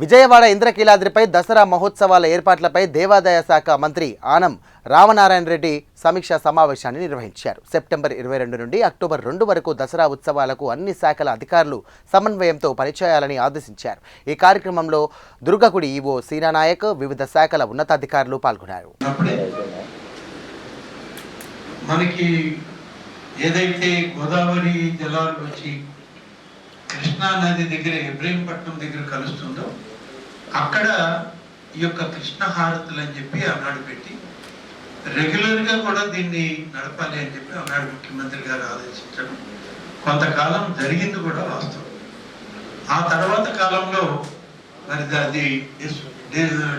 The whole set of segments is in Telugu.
విజయవాడ ఇంద్రకీలాద్రిపై దసరా మహోత్సవాల ఏర్పాట్లపై దేవాదాయ శాఖ మంత్రి ఆనం రామనారాయణ రెడ్డి సమీక్షా సమావేశాన్ని నిర్వహించారు. సెప్టెంబర్ ఇరవై రెండు నుండి అక్టోబర్ రెండు వరకు దసరా ఉత్సవాలకు అన్ని శాఖల అధికారులు సమన్వయంతో పనిచేయాలని ఆదేశించారు. ఈ కార్యక్రమంలో దుర్గగుడి ఈవో సీనానాయక్ వివిధ శాఖల ఉన్నతాధికారులు పాల్గొన్నారు. మనకి ఏదైతే గోదావరి జలాలు వచ్చి కృష్ణా నది దగ్గర ఇబ్రహీంపట్నం దగ్గర కలుస్తుందో అక్కడ ఈ యొక్క కృష్ణ హారతులు అని చెప్పి ఆనాడు పెట్టి రెగ్యులర్గా కూడా దీన్ని నడపాలి అని చెప్పి ఆనాడు ముఖ్యమంత్రి గారు ఆలోచించడం కొంతకాలం జరిగింది కూడా వాస్తవం. ఆ తర్వాత కాలంలో మరి అది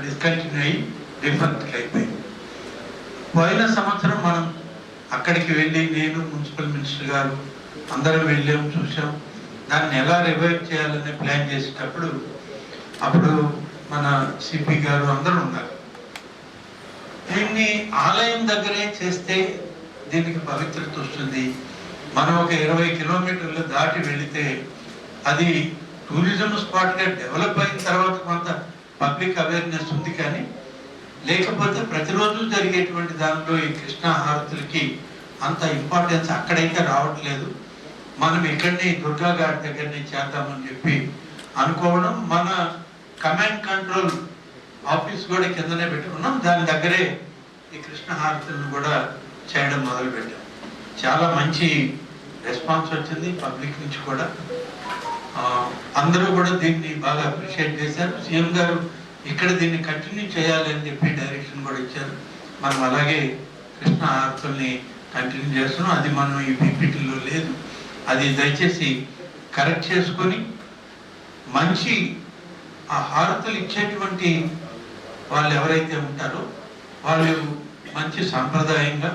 డిస్కంటిన్యూ అయ్యి డిఫరెంట్ అయిపోయింది. పోయిన సంవత్సరం మనం అక్కడికి వెళ్ళి నేను మున్సిపల్ మినిస్టర్ గారు అందరం వెళ్ళాం చూసాం దాన్ని ఎలా రివైవ్ చేయాలని ప్లాన్ చేసేటప్పుడు అప్పుడు మన సిపి గారు అందరూ ఉన్నారు. దీన్ని ఆలయం దగ్గరే చేస్తే దీనికి పవిత్రత వస్తుంది. మనం ఒక ఇరవై కిలోమీటర్లు దాటి వెళితే అది టూరిజం స్పాట్గా డెవలప్ అయిన తర్వాత కొంత పబ్లిక్ అవేర్నెస్ ఉంది కానీ లేకపోతే ప్రతిరోజు జరిగేటువంటి దానిలో ఈ కృష్ణ హారతులకి అంత ఇంపార్టెన్స్ అక్కడైతే రావట్లేదు. మనం ఇక్కడిని దుర్గా గారి దగ్గరనే చేద్దామని చెప్పి అనుకోవడం మన కమాండ్ కంట్రోల్ ఆఫీస్ కూడా కిందనే పెట్టుకున్నాం. దాని దగ్గరే ఈ కృష్ణ హారతులను కూడా చేయడం మొదలు పెట్టాం చాలా మంచి రెస్పాన్స్ వచ్చింది పబ్లిక్ నుంచి కూడా. అందరూ కూడా దీన్ని బాగా అప్రిషియేట్ చేశారు. సీఎం గారు ఇక్కడ దీన్ని కంటిన్యూ చేయాలని చెప్పి డైరెక్షన్ కూడా ఇచ్చారు. మనం అలాగే కృష్ణ హారతుల్ని కంటిన్యూ చేస్తున్నాం. అది మనం ఈ పీపీటీలో లేదు. అది దయచేసి కరెక్ట్ చేసుకొని మంచి ఆ హారతులు ఇచ్చేటువంటి వాళ్ళు ఎవరైతే ఉంటారో వాళ్ళు మంచి సాంప్రదాయంగా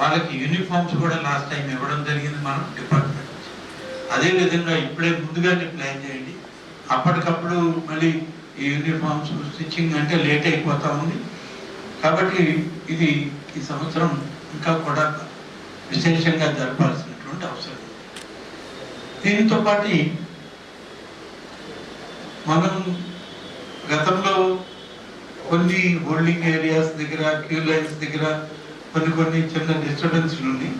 వాళ్ళకి యూనిఫామ్స్ కూడా లాస్ట్ టైం ఇవ్వడం జరిగింది మనం డిపార్ట్మెంట్ నుంచి. అదే విధంగా ఇప్పుడే ముందుగానే ప్లాన్ చేయండి. అప్పటికప్పుడు మళ్ళీ ఈ యూనిఫామ్స్ స్టిచ్చింగ్ అంటే లేట్ అయిపోతా ఉంది. కాబట్టి ఇది ఈ సంవత్సరం ఇంకా కూడా విశేషంగా జరపాల్సినటువంటి అవసరం దీనితో దీంతో పాటు మనం గతంలో కొన్ని హోల్డింగ్ ఏరియాస్ దగ్గర క్యూ లైన్స్ దగ్గర కొన్ని కొన్ని చిన్న డిస్టర్బెన్స్లు ఉన్నాయి.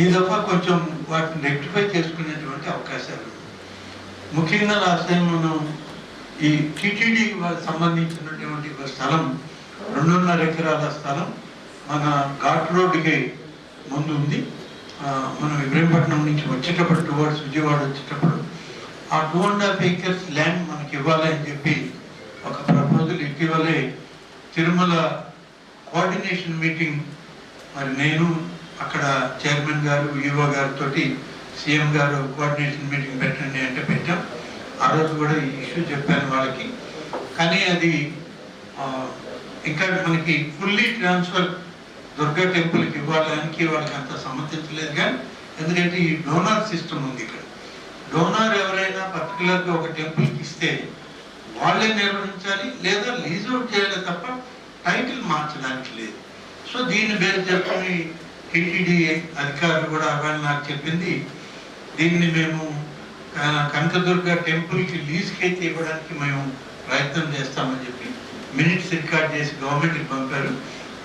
ఈ దఫా కొంచెం వాటిని రెక్టిఫై చేసుకునేటువంటి అవకాశాలు ముఖ్యంగా లాస్ట్ టైం మనం ఈ టీటీడీ సంబంధించినటువంటి ఒక స్థలం రెండున్నర ఎకరాల స్థలం మన ఘాట్ రోడ్డుకి ముందు ఉంది. మనం ఇబ్రహీంపట్నం నుంచి వచ్చేటప్పుడు టువర్డ్స్ విజయవాడ వచ్చేటప్పుడు ఆ two and half acres land మనకి ఇవ్వాలి అని చెప్పి ఒక ప్రపోజల్ ఇటీవలే తిరుమల కోఆర్డినేషన్ మీటింగ్ మరి నేను అక్కడ చైర్మన్ గారు ఈఓ గారితో సీఎం గారు కోఆర్డినేషన్ మీటింగ్ పెట్టండి అంటే పెట్టాం. ఆ రోజు కూడా ఈ ఇష్యూ చెప్పాను వాళ్ళకి. కానీ అది ఇంకా మనకి ఫుల్లీ ట్రాన్స్ఫర్ దుర్గా టెంపుల్కి ఇవ్వడానికి వాళ్ళకి అంత సమ్మతించలేదు కానీ ఎందుకంటే ఈ డోనార్ సిస్టమ్ ఉంది ఇక్కడ. డోనార్ ఎవరైనా పర్టికులర్గా ఒక టెంపుల్కి ఇస్తే వాళ్ళే నిర్వహించాలి లేదా లీజ్ అవుట్ చేయాలి తప్ప టైటిల్ మార్చడానికి లేదు. సో దీన్ని బేర్ చెప్పని టిటిడి అధికారులు కూడా వాళ్ళు నాకు చెప్పింది దీన్ని మేము కనకదుర్గ టెంపుల్కి లీజ్కి అయితే ఇవ్వడానికి మేము ప్రయత్నం చేస్తామని చెప్పి మినిట్స్ రికార్డ్ చేసి గవర్నమెంట్కి పంపారు.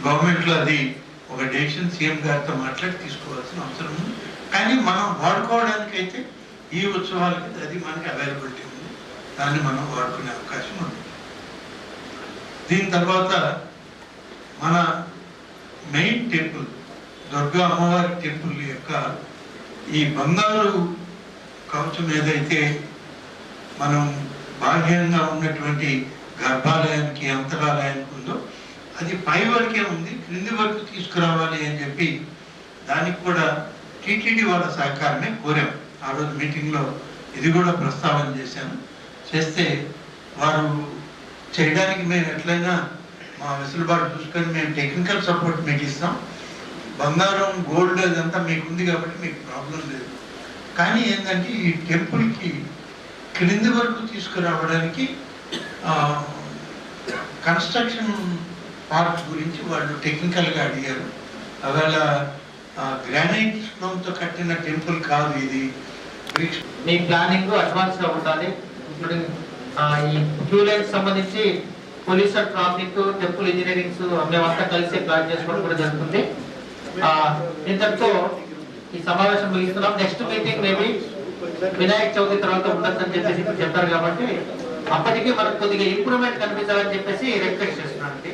గవర్నమెంట్లో అది ఒక డెసిషన్ సీఎం గారితో మాట్లాడి తీసుకోవాల్సిన అవసరం ఉంది. కానీ మనం వాడుకోవడానికి అయితే ఈ ఉత్సవాలకి అది మనకి అవైలబిలిటీ ఉంది. దాన్ని మనం వాడుకునే అవకాశం ఉంది. దీని తర్వాత మన మెయిన్ టెంపుల్ దుర్గా అమ్మవారి టెంపుల్ యొక్క ఈ బంగారు కవచం ఏదైతే మనం బాహ్యంగా ఉన్నటువంటి గర్భాలయానికి అంతరాలయానికి ఉందో అది పై వరకే ఉంది క్రింది వరకు తీసుకురావాలి అని చెప్పి దానికి కూడా టీటీడీ వాళ్ళ సహకారమే కోరాం. ఆ రోజు మీటింగ్లో ఇది కూడా ప్రస్తావన చేశాను. చేస్తే వారు చేయడానికి మేము ఎట్లయినా మా వెసులుబాటు చూసుకొని మేము టెక్నికల్ సపోర్ట్ మీకు ఇస్తాం. బంగారం గోల్డ్ అదంతా మీకు ఉంది కాబట్టి మీకు ప్రాబ్లం లేదు. కానీ ఏంటంటే ఈ టెంపుల్కి క్రింది వరకు తీసుకురావడానికి కన్స్ట్రక్షన్ పార్ట్ గురించి వాళ్ళు టెక్నికల్గా అడిగారు. అవేళ గ్రానైట్ స్టోన్తో కట్టిన టెంపుల్ కాదు ఇది. మీ ప్లానింగ్ అడ్వాన్స్గా ఉండాలి. ఇంక్లూడింగ్ ఈ క్యూ లైన్ సంబంధించి police and traffic temple engineerings మేమంతా కలిసి ప్లాన్ చేసుకోవడం కూడా జరుగుతుంది. ఇంతటితో ఈ సమావేశం ముగిస్తున్నాం. Next meeting maybe Vinayaka Chavithi తర్వాత ఉండొచ్చని చెప్పేసి ఇప్పుడు చెప్పారు కాబట్టి అప్పటికీ మనకు కొద్దిగా ఇంప్రూవ్మెంట్ కనిపించాలని చెప్పేసి రిక్వెస్ట్ చేస్తున్నాను